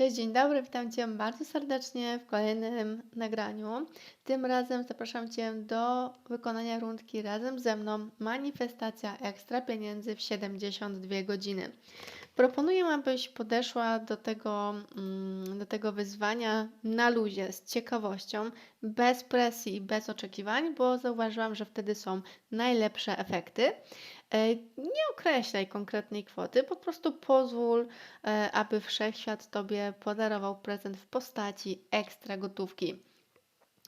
Cześć, dzień dobry, witam Cię bardzo serdecznie w kolejnym nagraniu. Tym razem zapraszam Cię do wykonania rundki razem ze mną Manifestacja ekstra pieniędzy w 72 godziny. Proponuję, abyś podeszła do tego, mm, do tego wyzwania na luzie, z ciekawością, bez presji i bez oczekiwań, bo zauważyłam, że wtedy są najlepsze efekty. E, Nie określaj konkretnej kwoty, po prostu pozwól, e, aby wszechświat Tobie podarował prezent w postaci ekstra gotówki.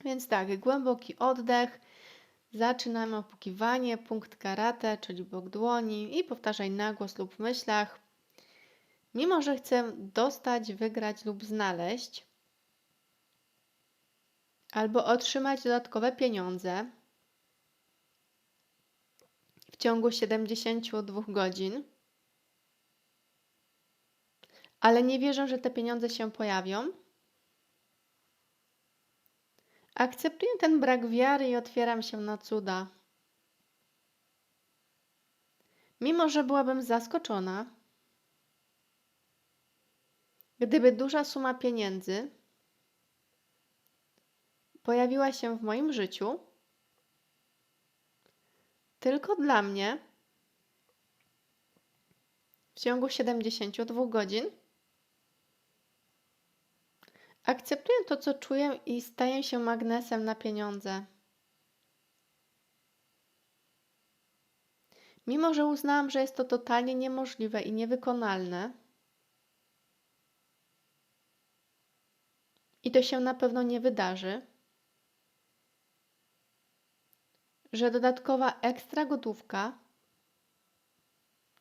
Więc tak, głęboki oddech. Zaczynamy opukiwanie, punkt karate, czyli bok dłoni i powtarzaj na głos lub w myślach. Mimo, że chcę dostać, wygrać lub znaleźć, albo otrzymać dodatkowe pieniądze ciągu 72 godzin, ale nie wierzę, że te pieniądze się pojawią. Akceptuję ten brak wiary i otwieram się na cuda. Mimo, że byłabym zaskoczona, gdyby duża suma pieniędzy pojawiła się w moim życiu, tylko dla mnie w ciągu 72 godzin, akceptuję to, co czuję i staję się magnesem na pieniądze. Mimo, że uznałam, że jest to totalnie niemożliwe i niewykonalne, i to się na pewno nie wydarzy, że dodatkowa ekstra gotówka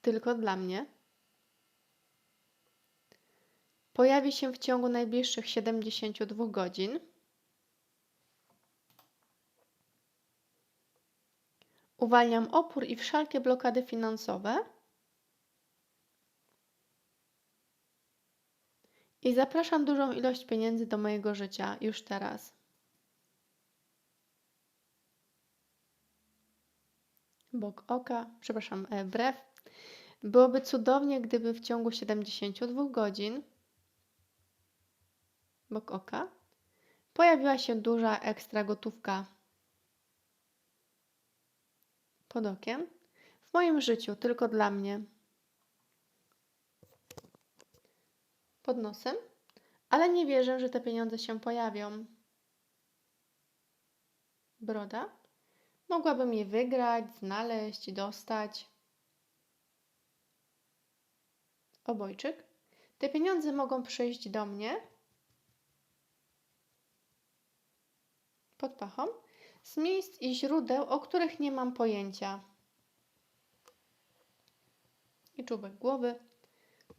tylko dla mnie pojawi się w ciągu najbliższych 72 godzin. Uwalniam opór i wszelkie blokady finansowe. I zapraszam dużą ilość pieniędzy do mojego życia już teraz. Bok oka, przepraszam, e, brew. Byłoby cudownie, gdyby w ciągu 72 godzin bok oka pojawiła się duża ekstra gotówka pod okiem w moim życiu, tylko dla mnie. Pod nosem, ale nie wierzę, że te pieniądze się pojawią. Broda. Mogłabym je wygrać, znaleźć, dostać. Obojczyk. Te pieniądze mogą przyjść do mnie pod pachą z miejsc i źródeł, o których nie mam pojęcia. I czubek głowy.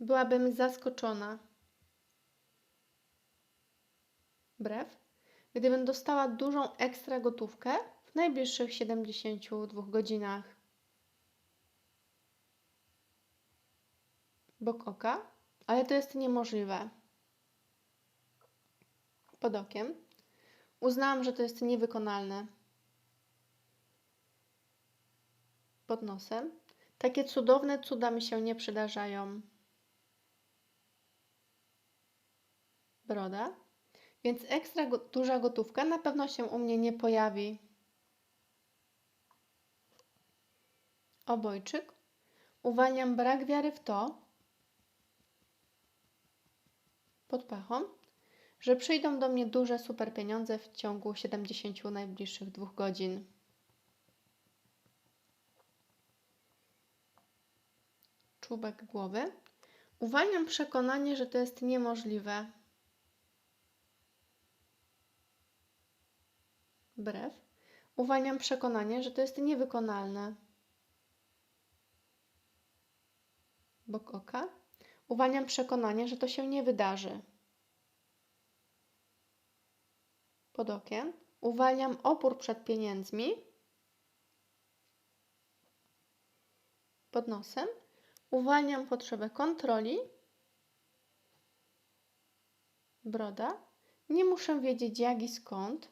Byłabym zaskoczona. Brew. Gdybym dostała dużą ekstra gotówkę w najbliższych 72 godzinach. Bok oka, ale to jest niemożliwe. Pod okiem. Uznałam, że to jest niewykonalne. Pod nosem. Takie cudowne cuda mi się nie przydarzają. Broda. Więc ekstra go duża gotówka na pewno się u mnie nie pojawi. Obojczyk. Uwalniam brak wiary w to, pod pachą, że przyjdą do mnie duże super pieniądze w ciągu 70 najbliższych dwóch godzin. Czubek głowy. Uwalniam przekonanie, że to jest niemożliwe. Brew. Uwalniam przekonanie, że to jest niewykonalne. Bok oka. Uwalniam przekonanie, że to się nie wydarzy. Pod okiem. Uwalniam opór przed pieniędzmi. Pod nosem. Uwalniam potrzebę kontroli. Broda. Nie muszę wiedzieć jak i skąd.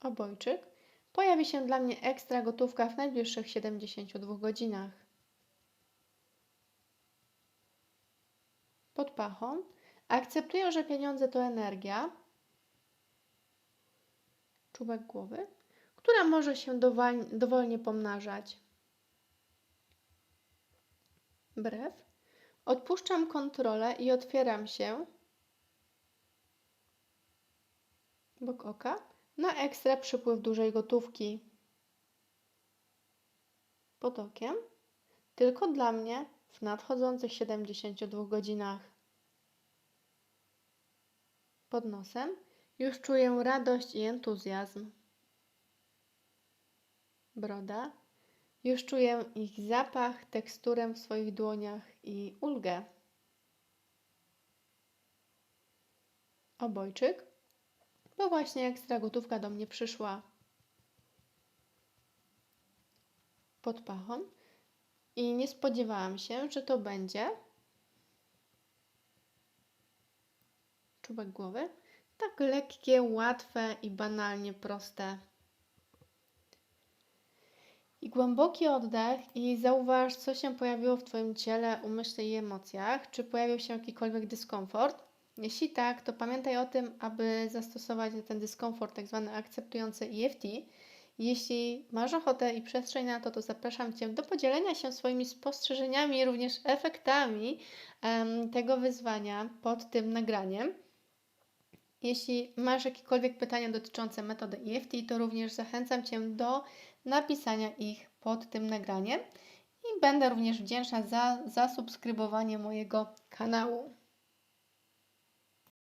Obojczyk. Pojawi się dla mnie ekstra gotówka w najbliższych 72 godzinach. pod pachą. Akceptuję, że pieniądze to energia. Czubek głowy, która może się dowolnie pomnażać. Brew. Odpuszczam kontrolę i otwieram się. Bok oka. Na ekstra przypływ dużej gotówki. Pod okiem. Tylko dla mnie w nadchodzących 72 godzinach. Pod nosem już czuję radość i entuzjazm. Broda. Już czuję ich zapach, teksturę w swoich dłoniach i ulgę. Obojczyk. Bo właśnie ekstra gotówka do mnie przyszła. Pod pachą. I nie spodziewałam się, że to będzie czubek głowy. Tak lekkie, łatwe i banalnie proste. I głęboki oddech i zauważ, co się pojawiło w Twoim ciele, umyśle i emocjach. Czy pojawił się jakikolwiek dyskomfort? Jeśli tak, to pamiętaj o tym, aby zastosować ten dyskomfort, tak zwany akceptujący EFT. Jeśli masz ochotę i przestrzeń na to, to zapraszam Cię do podzielenia się swoimi spostrzeżeniami również efektami em, tego wyzwania pod tym nagraniem. Jeśli masz jakiekolwiek pytania dotyczące metody EFT, to również zachęcam Cię do napisania ich pod tym nagraniem i będę również wdzięczna za zasubskrybowanie mojego kanału.